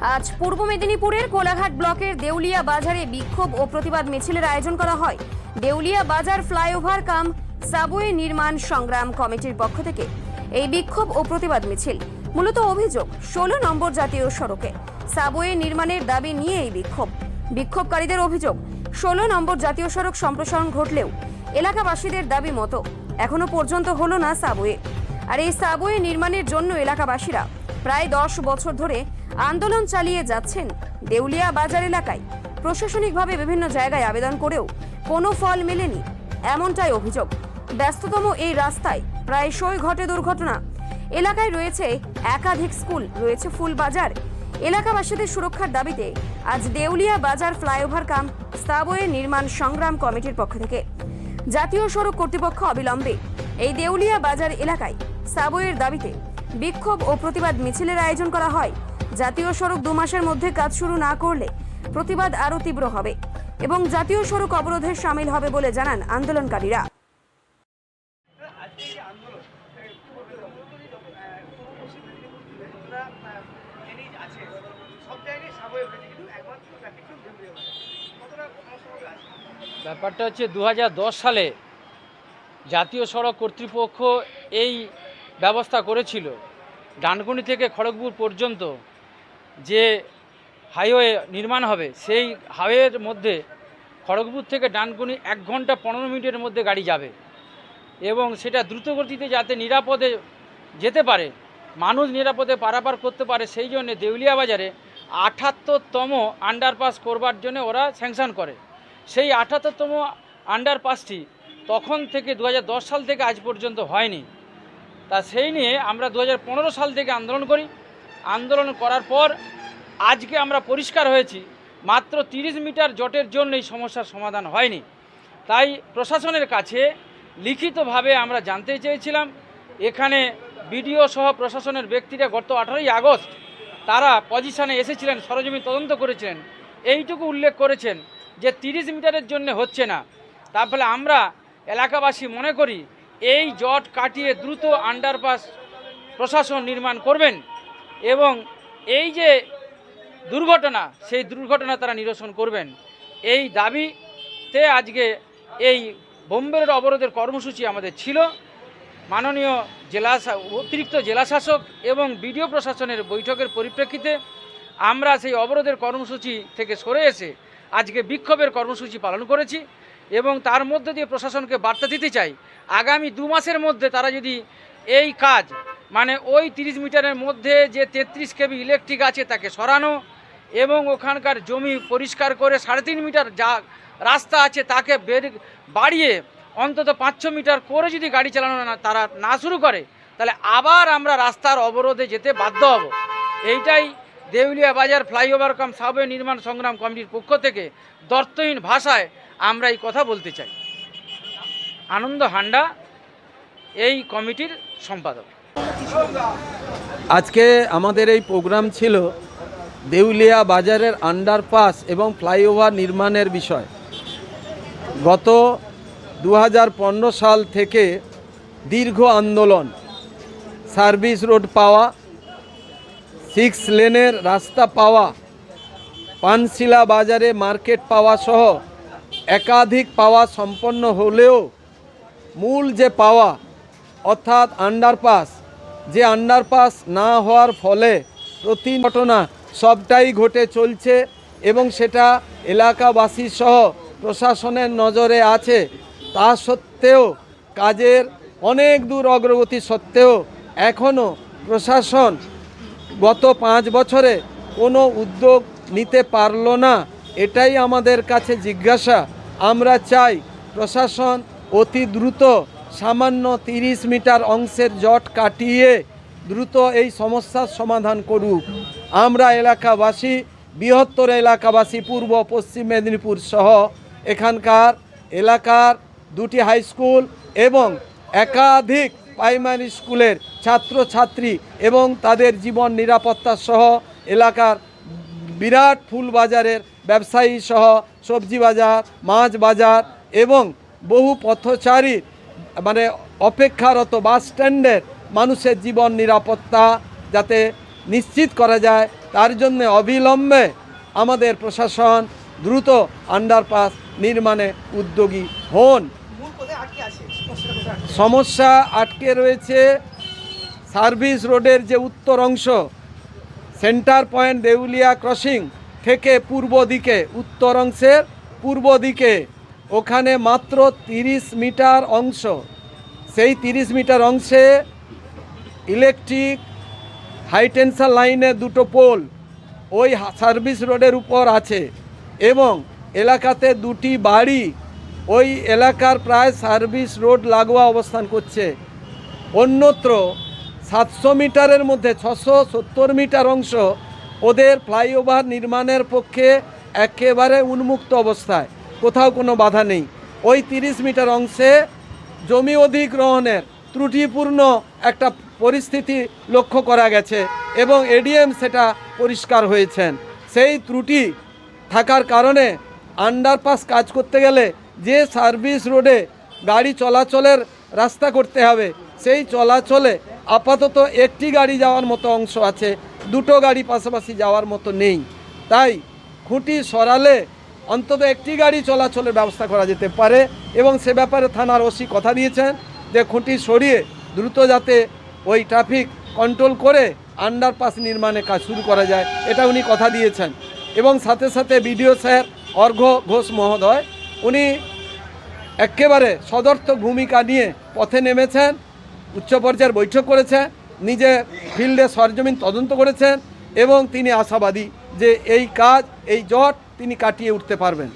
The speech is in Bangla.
আজ পূর্ব মেদিনীপুরের কোলাঘাট ব্লকের দেউলিয়া বাজারে বিক্ষোভ ও প্রতিবাদ মিছিলের আয়োজন করা হয়। দেউলিয়া বাজার ফ্লাইওভার কাম সাবওয়ে নির্মাণ সংগ্রাম কমিটির পক্ষ থেকে এই বিক্ষোভ ও প্রতিবাদ মিছিল, মূলত অভিযোগ ষোলো নম্বর জাতীয় সড়কে সাবওয়ে নির্মাণের দাবি নিয়ে এই বিক্ষোভ। বিক্ষোভকারীদের অভিযোগ ষোলো নম্বর জাতীয় সড়ক সম্প্রসারণ ঘটলেও এলাকাবাসীদের দাবি মতো এখনও পর্যন্ত হলো না সাবওয়ে। আর এই সাবওয়ে নির্মাণের জন্য এলাকাবাসীরা প্রায় দশ বছর ধরে আন্দোলন চালিয়ে যাচ্ছেন দেউলিয়া বাজার এলাকায়। প্রশাসনিকভাবে বিভিন্ন জায়গায় আবেদন করেও কোনো ফল মেলেনি, এমনটাই অভিযোগ। ব্যস্ততম এই রাস্তায় প্রায়শই ঘটে দুর্ঘটনা। এলাকায় রয়েছে একাধিক স্কুল, রয়েছে ফুল বাজার। এলাকাবাসীদের সুরক্ষার দাবিতে আজ দেউলিয়া বাজার ফ্লাইওভার কাম সাবওয়ে নির্মাণ সংগ্রাম কমিটির পক্ষ থেকে। জাতীয় সড়ক কর্তৃপক্ষ অবিলম্বে এই দেউলিয়া বাজার এলাকায় সাবওয়ের দাবিতে বিক্ষোভ ও প্রতিবাদ মিছিলের আয়োজন করা হয়। জাতীয় সড়ক দু মাসের মধ্যে কাজ শুরু না করলে প্রতিবাদ আরও তীব্র হবে এবং জাতীয় সড়ক অবরোধে সামিল হবে বলে জানান আন্দোলনকারীরা। ব্যাপারটা হচ্ছে দু হাজার দশ সালে জাতীয় সড়ক কর্তৃপক্ষ এই ব্যবস্থা করেছিল। ডানকুনি থেকে খড়গপুর পর্যন্ত যে হাইওয়ে নির্মাণ হবে, সেই হাইওয়ের মধ্যে খড়গপুর থেকে ডানকুনি এক ঘণ্টা পনেরো মিনিটের মধ্যে গাড়ি যাবে এবং সেটা দ্রুতগতিতে যাতে নিরাপদে যেতে পারে, মানুষ নিরাপদে পারাপার করতে পারে, সেই জন্য দেউলিয়া বাজারে আঠাত্তরতম আন্ডারপাস করবার জন্য ওরা স্যাংশন করে। সেই আঠাত্তরতম আন্ডারপাসটি তখন থেকে দু হাজার দশ সাল থেকে আজ পর্যন্ত হয়নি। তা সেই নিয়ে আমরা দু হাজার পনেরো সাল থেকে আন্দোলন করি। আন্দোলন করার পর আজকে আমরা পরিষ্কার হয়েছি, মাত্র তিরিশ মিটার জটের জন্য এই সমস্যার সমাধান হয়নি। তাই প্রশাসনের কাছে লিখিতভাবে আমরা জানতে চেয়েছিলাম, এখানে বিডিও সহ প্রশাসনের ব্যক্তিরা গত আঠারোই আগস্ট তারা পজিশনে এসেছিলেন, সরজমিন তদন্ত করেছিলেন। এইটুকু উল্লেখ করেছেন যে তিরিশ মিটারের জন্য হচ্ছে না। তার ফলে আমরা এলাকাবাসী মনে করি, এই জট কাটিয়ে দ্রুত আন্ডারপাস প্রশাসন নির্মাণ করবেন। এবং এই যে দুর্ঘটনা, সেই দুর্ঘটনা তারা নিরসন করবেন। এই দাবিতে আজকে এই বোম্বের অবরোধের কর্মসূচি আমাদের ছিল। মাননীয় জেলা অতিরিক্ত জেলাশাসক এবং বিডিও প্রশাসনের বৈঠকের পরিপ্রেক্ষিতে আমরা সেই অবরোধের কর্মসূচি থেকে সরে এসে আজকে বিক্ষোভের কর্মসূচি পালন করেছি এবং তার মধ্যে দিয়ে প্রশাসনকে বার্তা দিতে চাই। আগামী দু মাসের মধ্যে তারা যদি এই কাজ মানে ওই তিরিশ মিটারের মধ্যে যে তেত্রিশ কেবি ইলেকট্রিক আছে তাকে সরানো এবং ওখানকার জমি পরিষ্কার করে সাড়ে তিন মিটার যা রাস্তা আছে তাকে বের বাড়িয়ে অন্তত পাঁচ ছ মিটার করে যদি গাড়ি চালানো না, তারা না শুরু করে, তাহলে আবার আমরা রাস্তার অবরোধে যেতে বাধ্য হব। এইটাই দেউলিয়া বাজার ফ্লাইওভার কাম সাবওয়ে নির্মাণ সংগ্রাম কমিটির পক্ষ থেকে দর্থহীন ভাষায় আমরা এই কথা বলতে চাই। আনন্দ হান্ডা, এই কমিটির সম্পাদক। আজকে আমাদের এই প্রোগ্রাম ছিল দেউলিয়া বাজারের আন্ডারপাস এবং ফ্লাইওভার নির্মাণের বিষয়। গত দু হাজার পনেরো সাল থেকে দীর্ঘ আন্দোলন সার্ভিস রোড পাওয়া সিক্স লেনের রাস্তা পাওয়া, পানশিলা বাজারে মার্কেট পাওয়া সহ একাধিক পাওয়া সম্পন্ন হলেও মূল যে পাওয়া, অর্থাৎ আন্ডারপাস যে আন্ডারপাস না হওয়ার ফলে প্রতি ঘটনা সবটাই ঘটে চলছে এবং সেটা এলাকাবাসী সহ প্রশাসনের নজরে আছে। তা সত্ত্বেও কাজের অনেক দূর অগ্রগতি সত্ত্বেও এখনও প্রশাসন গত পাঁচ বছরে কোনো উদ্যোগ নিতে পারল না, এটাই আমাদের কাছে জিজ্ঞাসা। আমরা চাই প্রশাসন অতি দ্রুত সামান্য তিরিশ মিটার অংশের জট কাটিয়ে দ্রুত এই সমস্যার সমাধান করুক। আমরা এলাকাবাসী, বৃহত্তর এলাকাবাসী, পূর্ব, পশ্চিম মেদিনীপুর সহ এখানকার এলাকার দুটি হাই স্কুল এবং একাধিক প্রাইমারি স্কুলের ছাত্রছাত্রী এবং তাদের জীবন নিরাপত্তা সহ এলাকার বিরাট ফুল বাজারের ব্যবসায়ী সহ সবজি বাজার, মাছ বাজার এবং বহু পথচারী মানে অপেক্ষারত বাস স্ট্যান্ডের মানুষের জীবন নিরাপত্তা যাতে নিশ্চিত করা যায়, তার জন্য অবিলম্বে আমাদের প্রশাসন দ্রুত আন্ডারপাস নির্মাণে উদ্যোগী হন? সমস্যা আটকে রয়েছে সার্ভিস রোডের যে উত্তর অংশ, সেন্টার পয়েন্ট দেউলিয়া ক্রসিং থেকে পূর্ব দিকে, উত্তর অংশের পূর্ব দিকে ওখানে মাত্র তিরিশ মিটার অংশ। সেই তিরিশ মিটার অংশে ইলেকট্রিক হাইটেনশন লাইনের দুটো পোল ওই সার্ভিস রোডের উপর আছে এবং এলাকাতে দুটি বাড়ি ওই এলাকার প্রায় সার্ভিস রোড লাগোয়া অবস্থান করছে। অন্যত্র সাতশো মিটারের মধ্যে ছশো সত্তর মিটার অংশ ওদের ফ্লাইওভার নির্মাণের পক্ষে একেবারে উন্মুক্ত অবস্থায়। কোথাও কোনো বাধা নেই। ওই তিরিশ মিটার অংশে জমি অধিগ্রহণের ত্রুটিপূর্ণ একটা পরিস্থিতি লক্ষ্য করা গেছে এবং এডিএম সেটা পরিষ্কার হয়েছেন। সেই ত্রুটি থাকার কারণে আন্ডারপাস কাজ করতে গেলে যে সার্ভিস রোডে গাড়ি চলাচলের রাস্তা করতে হবে, সেই চলাচলে আপাতত একটি গাড়ি যাওয়ার মতো অংশ আছে, দুটো গাড়ি পাশাপাশি যাওয়ার মতো নেই। তাই খুঁটি সরালে অন্তত একটি গাড়ি চলাচলের ব্যবস্থা করা যেতে পারে এবং সে ব্যাপারে থানার ওসি কথা দিয়েছেন যে খুঁটি সরিয়ে দ্রুত যাতে ওই ট্রাফিক কন্ট্রোল করে আন্ডারপাস নির্মাণে কাজ শুরু করা যায়, এটা উনি কথা দিয়েছেন। এবং সাথে সাথে বিডিও স্যার অর্ঘ্য ঘোষ মহোদয়, উনি একেবারে সদর্থ ভূমিকা নিয়ে পথে নেমেছেন, উচ্চ পর্যায়ের বৈঠক করেছেন, নিজে ফিল্ডে সরজমিন তদন্ত করেছেন এবং তিনি আশাবাদী যে এই কাজ, এই জট তিনি কাটিয়ে উঠতে পারবেন।